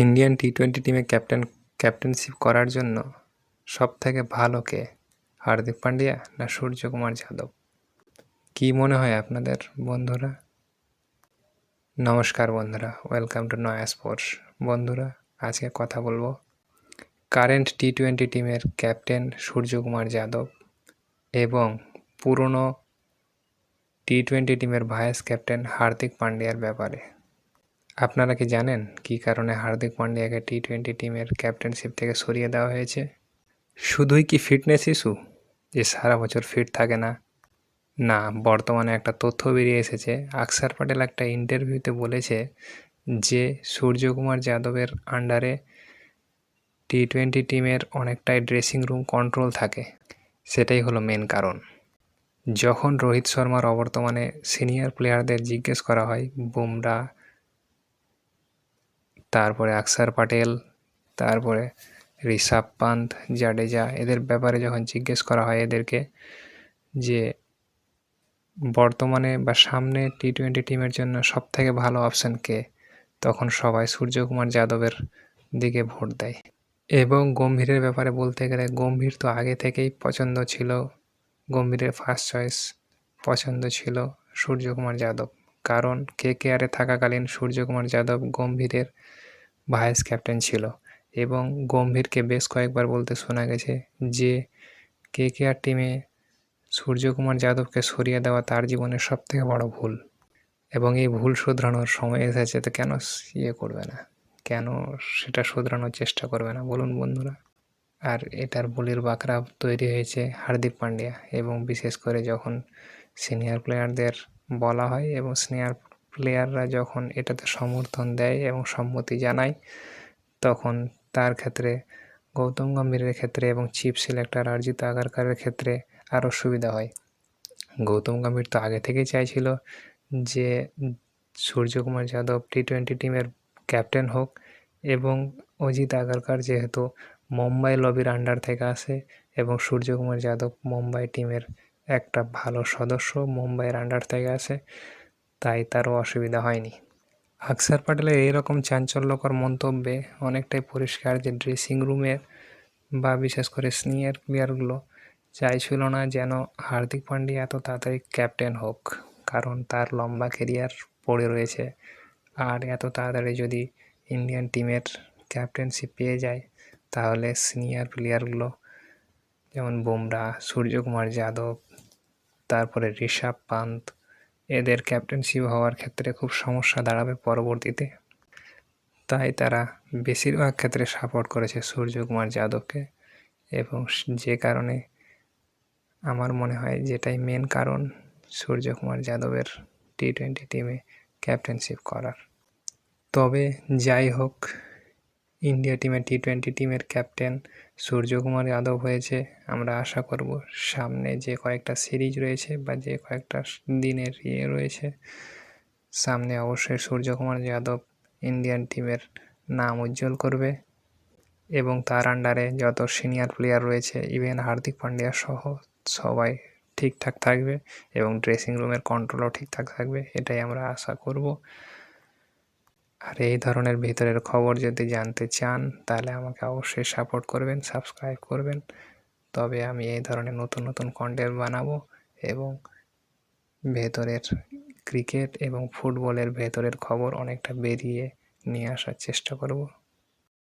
Indian T twenty টিমে captain captainship করার জন্য সবথেকে ভালো কে? হার্দিক পান্ডিয়া না সূর্যকুমার যাদব? কি মনে হয় আপনাদের বন্ধুরা? নমস্কার বন্ধুরা ওয়েলকাম টু নয়া স্পোর্টস বন্ধুরা, আজকে কথা বলব কারেন্ট টি টোয়েন্টি টিমের ক্যাপ্টেন সূর্যকুমার যাদব এবং পুরনো টি টোয়েন্টি টিমের ভাইস ক্যাপ্টেন হার্দিক পান্ডিয়ার ব্যাপারে। আপনারা কি জানেন কী কারণে হার্দিক পান্ডিয়াকে টি টোয়েন্টি টিমের ক্যাপ্টেনশিপ থেকে সরিয়ে দেওয়া হয়েছে? শুধুই কি ফিটনেস ইস্যু যে সারা বছর ফিট থাকে না। না, বর্তমানে একটা তথ্য বেরিয়ে এসেছে। আকসার প্যাটেল একটা ইন্টারভিউতে বলেছে যে, সূর্যকুমার যাদবের আন্ডারে টি টোয়েন্টি টিমের অনেকটাই ড্রেসিং রুম কন্ট্রোল থাকে। সেটাই হলো মেন কারণ। যখন রোহিত শর্মার অবর্তমানে সিনিয়র প্লেয়ারদের জিজ্ঞেস করা হয়, বুমরা তারপরে আকসার পাটেল, তারপরে ঋষভ পান্ত, জাডেজা, এদের ব্যাপারে যখন জিজ্ঞেস করা হয় এদেরকে যে বর্তমানে বা সামনে টি টোয়েন্টি টিমের জন্য সবথেকে ভালো অপশান কে, তখন সবাই সূর্যকুমার যাদবের দিকে ভোট দেয়। এবং গম্ভীরের ব্যাপারে বলতে গেলে গম্ভীর তো আগে থেকেই পছন্দ ছিল, গম্ভীরের ফার্স্ট চয়েস পছন্দ ছিল সূর্যকুমার যাদব। কারণ কে কে আরে থাকাকালীন সূর্যকুমার যাদব গম্ভীরের ভাইস ক্যাপ্টেন ছিল এবং গম্ভীরকে বেশ কয়েকবার বলতে শোনা গেছে যে কে কে আর টিমে সূর্যকুমার যাদবকে সরিয়ে দেওয়া তার জীবনের সবথেকে বড় ভুল। এবং এই ভুল শুধরানোর সময় এসেছে, তো কেন ইয়ে করবে না? কেন সেটা শুধরানোর চেষ্টা করবে না? বলুন বন্ধুরা। আর এটার বলির বাঁকড়া তৈরি হয়েছে হার্দিক পান্ডিয়া এবং বিশেষ করে যখন সিনিয়র প্লেয়ারদের বলা হয় এবং সিনিয়র প্লেয়াররা যখন এটাতে সমর্থন দেয় এবং সম্মতি জানায়, তখন তার ক্ষেত্রে, গৌতম গম্ভীরের ক্ষেত্রে এবং চিফ সিলেক্টর অর্জিত আগারকারের ক্ষেত্রে আরও সুবিধা হয়। গৌতম গম্ভীর তো আগে থেকেই চাইছিল যে সূর্যকুমার যাদব টি টোয়েন্টি টিমের ক্যাপ্টেন হোক এবং অজিত আগারকার যেহেতু মুম্বাই লবির আন্ডার থেকে আসে এবং সূর্যকুমার যাদব মুম্বাই টিমের একটা ভালো সদস্য মুম্বাইয়ের আন্ডার থেকে আসে তাই তারও অসুবিধা হয়নি। আকসার প্যাটেলের এইরকম চাঞ্চল্যকর মন্তব্যে অনেকটাই পরিষ্কার যে ড্রেসিং রুমের বা বিশেষ করে সিনিয়র প্লেয়ারগুলো চাইছিল না যেন হার্দিক পান্ডিয়া এত তাড়াতাড়ি ক্যাপ্টেন হোক, কারণ তার লম্বা কেরিয়ার পড়ে রয়েছে। আর এত তাড়াতাড়ি যদি ইন্ডিয়ান টিমের ক্যাপ্টেনশিপ পেয়ে যায়, তাহলে সিনিয়র প্লেয়ারগুলো যেমন বুমরা, সূর্যকুমার যাদব, তারপরে ঋষভ পান্ত এদের ক্যাপ্টেনশিপ হওয়ার ক্ষেত্রে খুব সমস্যা দাঁড়াবে পরবর্তীতে। তাই তারা বেশিরভাগ ক্ষেত্রে সাপোর্ট করেছে সূর্যকুমার যাদবকে। এবং যে কারণে আমার মনে হয় যেটাই মেন কারণ সূর্যকুমার যাদবের টি টোয়েন্টি টিমে ক্যাপ্টেনশিপ করার। তবে যাই হোক ইন্ডিয়া টিমের টি টোয়েন্টি টিমের ক্যাপ্টেন সূর্যকুমার যাদব হয়েছে। আমরা আশা করব সামনে যে কয়েকটা সিরিজ রয়েছে বা যে কয়েকটা দিনের ইয়ে রয়েছে, সামনে অবশ্যই সূর্যকুমার যাদব ইন্ডিয়ান টিমের নাম উজ্জ্বল করবে এবং তার আন্ডারে যত সিনিয়র প্লেয়ার রয়েছে, ইভেন হার্দিক পান্ডিয়া সহ সবাই ঠিকঠাক থাকবে এবং ড্রেসিং রুমের কন্ট্রোলও ঠিকঠাক থাকবে, এটাই আমরা আশা করব। আর এই ধরনের ভিতরের খবর যদি জানতে চান, তাহলে আমাকে অবশ্যই সাপোর্ট করবেন সাবস্ক্রাইব করবেন। তবে আমি এই ধরনের নতুন নতুন কন্টেন্ট বানাবো এবং ভেতরের ক্রিকেট এবং ফুটবলের ভেতরের খবর অনেকটা বেরিয়ে নিয়ে আসার চেষ্টা করব।